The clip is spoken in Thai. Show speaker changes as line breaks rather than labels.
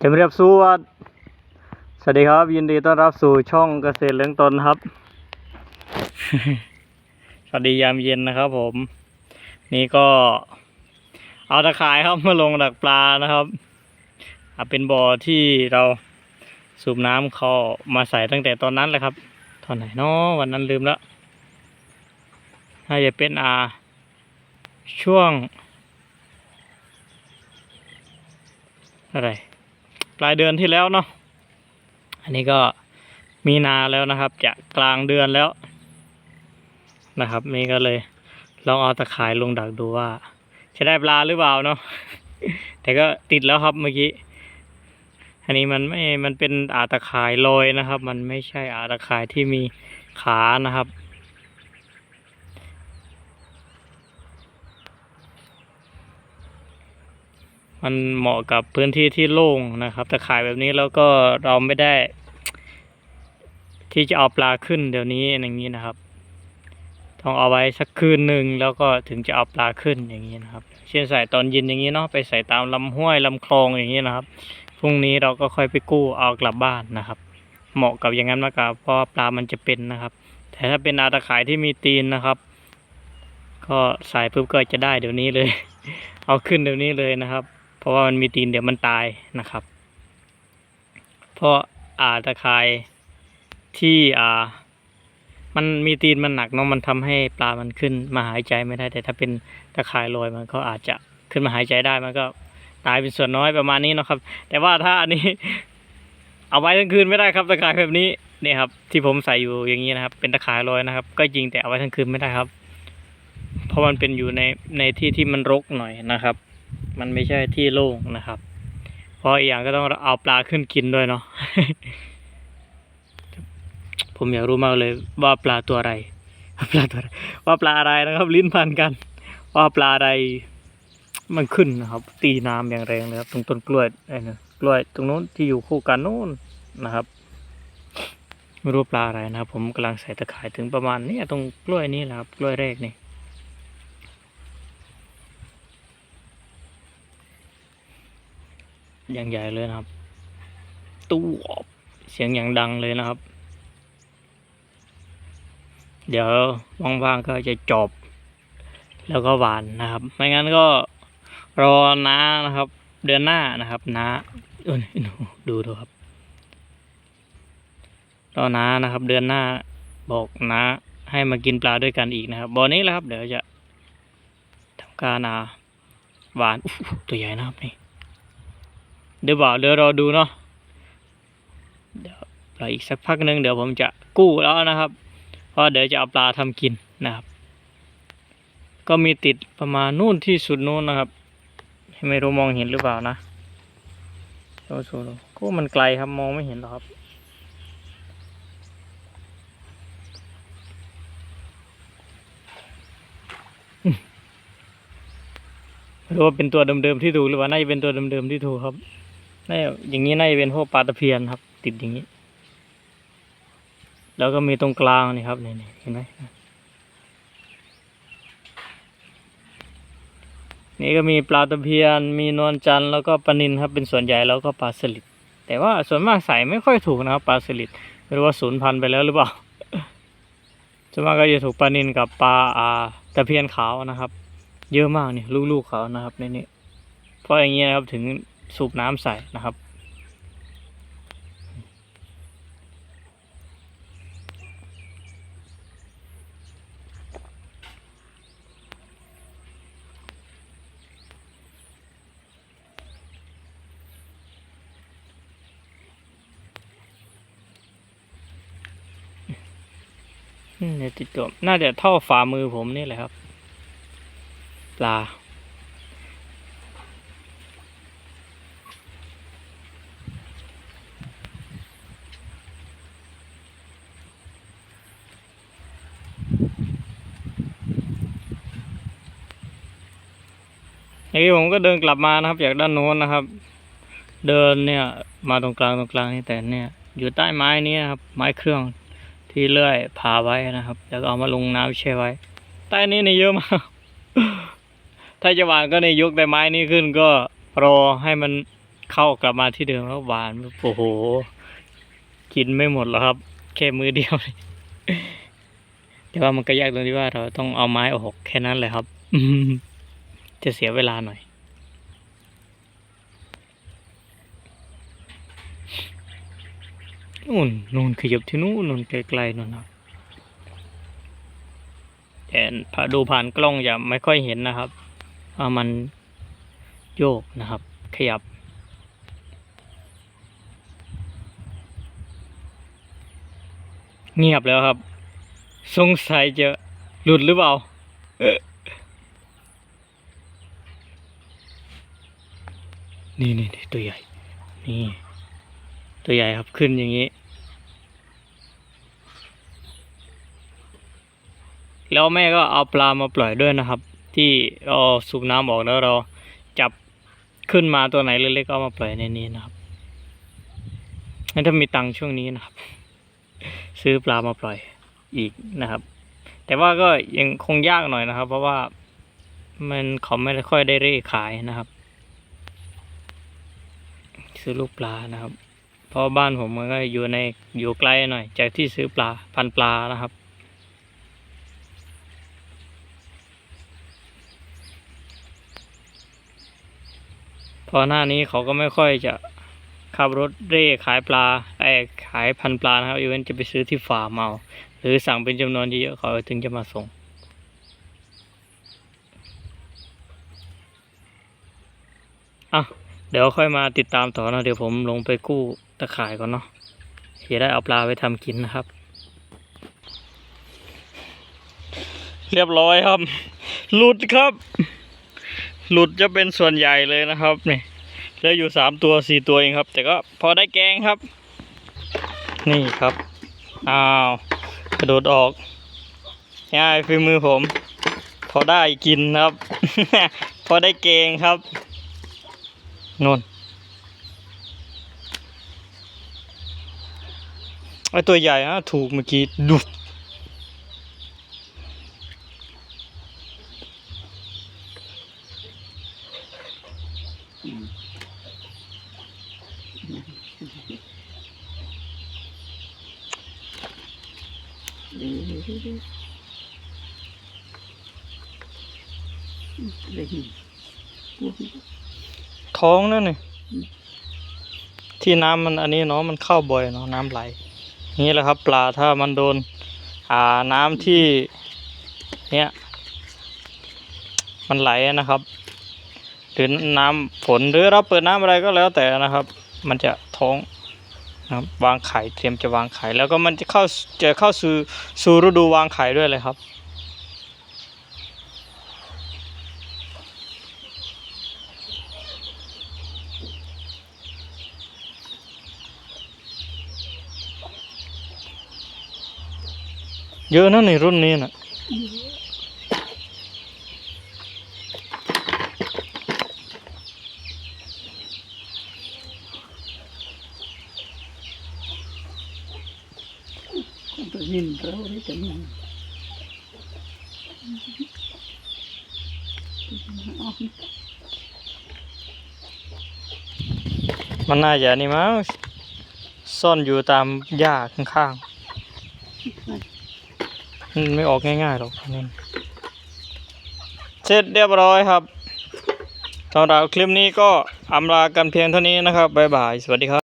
จำเรียบสวัสดสวัสดีครับ ยินดีต้อนรับสู่ช่องเกษตรเลี้ยงตนครับ สวัสดียามเย็นนะครับผม นี่ก็เอาตะข่ายครับมาลงดักปลานะครับเป็นบ่อที่เราสูบน้ำเขามาใส่ตั้งแต่ตอนนั้นแหละครับตอนไหนเนาะวันนั้นลืมแล้วน่าจะเป็นอาช่วง อะไร ปลายเดือนที่แล้วเนาะอันนี้ก็มีนาแล้วนะครับ จะกลางเดือนแล้วนะครับ นี่ก็เลยลองเอาตะข่ายลงดักดูว่า จะได้ปลาหรือเปล่าเนาะแต่ก็ติดแล้วครับเมื่อกี้อันนี้มันไม่มันเป็นอาตะข่ายลอยนะครับ มันไม่ใช่อาตะข่ายที่มีขานะครับ มันเหมาะกับพื้นที่ที่โล่งนะครับตะข่ายแบบนี้แล้วก็เราไม่ได้ ที่จะเอาปลาขึ้นเดี๋ยวนี้อย่างนี้นะครับ ต้องเอาไว้สักคืนหนึ่งแล้วก็ถึงจะเอาปลาขึ้นอย่างนี้นะครับ เช่นใส่ตอนเย็นอย่างนี้เนาะไปใส่ตามลำห้วยลำคลองอย่างนี้นะครับพรุ่งนี้เราก็ค่อยไปกู้เอากลับบ้านนะครับ เหมาะกับอย่างนั้นมากกว่าเพราะปลามันจะเป็นนะครับ แต่ถ้าเป็นอาตะข่ายที่มีตีนนะครับก็ใส่ปุ๊บก็จะได้เดี๋ยวนี้เลย เอาขึ้นเดี๋ยวนี้เลยนะครับ ราะว่ามันมีตีนเดี๋ยวมันตายนะครับ เพราะอาตะข่ายที่อ่า มันมีตีนมันหนักเนาะมันทำให้ปลามันขึ้นมาหายใจไม่ได้ แต่ถ้าเป็นตะข่ายลอยมันก็อาจจะขึ้นมาหายใจได้มันก็ตายเป็นส่วนน้อยประมาณนี้นะครับ แต่ว่าถ้าอันนี้ เอาไว้ทั้งคืนไม่ได้ครับตะข่ายแบบนี้เนี่ยครับ ที่ผมใส่อยู่อย่างนี้นะครับ เป็นตะข่ายลอยนะครับ ก็จริงแต่เอาไว้ทั้งคืนไม่ได้ครับ เพราะมันเป็นอยู่ในในที่ที่มันรกหน่อยนะครับ มันไม่ใช่ที่โล่งนะครับ เพราะอีกอย่างก็ต้องเอาปลาขึ้นกินด้วยเนาะผมอยากรู้มากเลยว่าปลาตัวอะไรปลาตัวอะไรว่าปลาอะไรนะครับ ลิ้นพันกัน ว่าปลาอะไรมันขึ้นนะครับ ตีน้ำอย่างแรงเลยครับ ตรงต้นกล้วยไอ้นะกล้วยตรงนู้นที่อยู่คู่กันนู้นนะครับไม่รู้ปลาอะไรนะครับ ผมกำลังใส่ตะข่ายถึงประมาณนี้ตรงกล้วยนี้แหละครับกล้วยแรกนี่ อย่างใหญ่เลยนะครับ ตู้อบเสียงอย่างดังเลยนะครับ เดี๋ยวว่างๆก็จะจบแล้วก็หวานนะครับ ไม่งั้นก็รอน้านะครับ เดือนหน้านะครับน้าเอยดูดูดูครับรอน้านะครับ เดือนหน้าบอกน้าให้มากินปลาด้วยกันอีกนะครับบ่อนี้แหละครับ เดี๋ยวจะทำการอ่าหวานตัวใหญ่นะครับนี่ เดี๋ยวบอกเดี๋ยวรอดูเนาะเดี๋ยวรออีกสักพักหนึ่งเดี๋ยวผมจะกู้แล้วนะครับ เพราะเดี๋ยวจะเอาปลาทำกินนะครับ ก็มีติดประมาณนู่นที่สุดนู่นนะครับ ไม่รู้มองเห็นหรือเปล่านะโอ้โหก็มันไกลครับมองไม่เห็นหรอกครับไม่รู้ว่าเป็นตัวเดิมๆที่ถูกหรือว่าน่าจะเป็นตัวเดิมๆที่ถูกครับ น่าอย่างนี้น่าจะเป็นพวกปลาตะเพียนครับ ติดอย่างนี้ แล้วก็มีตรงกลางนี่ครับนี่นเห็นไหมนี่ก็มีปลาตะเพียน มีนวลจันทร์แล้วก็ปลานินครับ เป็นส่วนใหญ่แล้วก็ปลาสลิดแต่ว่าส่วนมากใส่ไม่ค่อยถูกนะครับปลาสลิดไม่รู้ว่าสูญพันธุ์ไปแล้วหรือเปล่าส่วนมากก็จะถูกปลานินกับปลาอาตะเพียนขาวนะครับ เยอะมากนี่ลูกๆเขานะครับในนี้เพราะอย่างนี้นะครับถึง สูบน้ำใส่นะครับอืมเดี๋ยติดตัวน่าจะเท่าฝ่ามือผมนี่แหละครับ ปลา อย่างนี้ผมก็เดินกลับมานะครับ จากด้านโน้นนะครับ เดินเนี่ยมาตรงกลางตรงกลางนี่แต่เนี่ยอยู่ใต้ไม้นี้นะครับ ไม้เครื่องที่เลื่อยพาไว้นะครับแล้วก็เอามาลงน้ำแช่ไว้ ใต้นี้นี่เยอะมากถ้าจะหวานก็ในยกแต่ไม้นี้ขึ้นก็รอให้มันเข้ากลับมาที่เดิมแล้วหวานโอ้โหกินไม่หมดหรอกครับแค่มือเดียวแต่ว่ามันก็ยากตรงที่ว่าเราต้องเอาไม้ออกแค่นั้นแหละครับอื จะเสียเวลาหน่อย นู่นนู่นขยับที่นู่นนู่นไกลๆนู่นครับแต่ดูผ่านกล้องจะไม่ค่อยเห็นนะครับว่ามันโยกนะครับ ขยับเงียบแล้วครับ สงสัยจะหลุดหรือเปล่า เอ๊ะ นี่นี่นี่ตัวใหญ่ นี่ ตัวใหญ่ครับขึ้นอย่างนี้ แล้วแม่ก็เอาปลามาปล่อยด้วยนะครับ ที่เราสูบน้ำออกแล้วเราจับขึ้นมาตัวไหนเล็กๆก็เอามาปล่อยในนี้นะครับงั้นถ้ามีตังค์ช่วงนี้นะครับ ซื้อปลามาปล่อยอีกนะครับ แต่ว่าก็ยังคงยากหน่อยนะครับ เพราะว่ามันเขาไม่ค่อยได้เร่ขายนะครับ ซื้อลูกปลานะครับ เพราะบ้านผมมันก็อยู่ในอยู่ไกลหน่อย จากที่ซื้อปลาพันปลานะครับ พอหน้านี้เขาก็ไม่ค่อยจะขับรถเร่ขายปลาไอ้ขายพันปลานะครับอีเวนจะไปซื้อที่ฟาร์มเอาหรือสั่งเป็นจำนวนเยอะๆเขาถึงจะมาส่งอะ เดี๋ยวค่อยมาติดตามต่อนะเดี๋ยวผมลงไปกู้ตะข่ายก่อนเนาะจะได้เอาปลาไปทำกินนะครับ เรียบร้อยครับ หลุดครับ หลุดจะเป็นส่วนใหญ่เลยนะครับนี่เหลืออยู่สามตัวสี่ตัวเองครับ แต่ก็พอได้แกงครับ นี่ครับอ้าวกระโดดออกง่ายฝีมือผม พอได้กินครับ พอได้แกงครับ นนไอตัวใหญ่ฮะถูกเมื่อกี้ดุด ท้องนั่นนี่ที่น้ำมันอันนี้เนาะมันเข้าบ่อยเนาะน้ำไหลนี่แหละครับปลาถ้ามันโดน อ่าน้ำที่เนี้ยมันไหลนะครับ หรือน้ำฝนหรือเราเปิดน้ำอะไรก็แล้วแต่นะครับ มันจะท้องนะครับวางไข่เตรียมจะวางไข่แล้วก็มันจะเข้าจะเข้าสู่สู่ฤดูวางไข่ด้วยเลยครับ เยอะนะในรุ่นนี้นะ
ตัวนินเราได้จะมีอ๋อ
มันน่าจะนี่มั้งซ่อนอยู่ตามหญ้าข้างๆ มันไม่ออกง่ายๆหรอกนี่เสร็จเรียบร้อยครับสำหรับคลิปนี้ก็อำลากันเพียงเท่านี้นะครับบ๊ายบาย สวัสดีครับ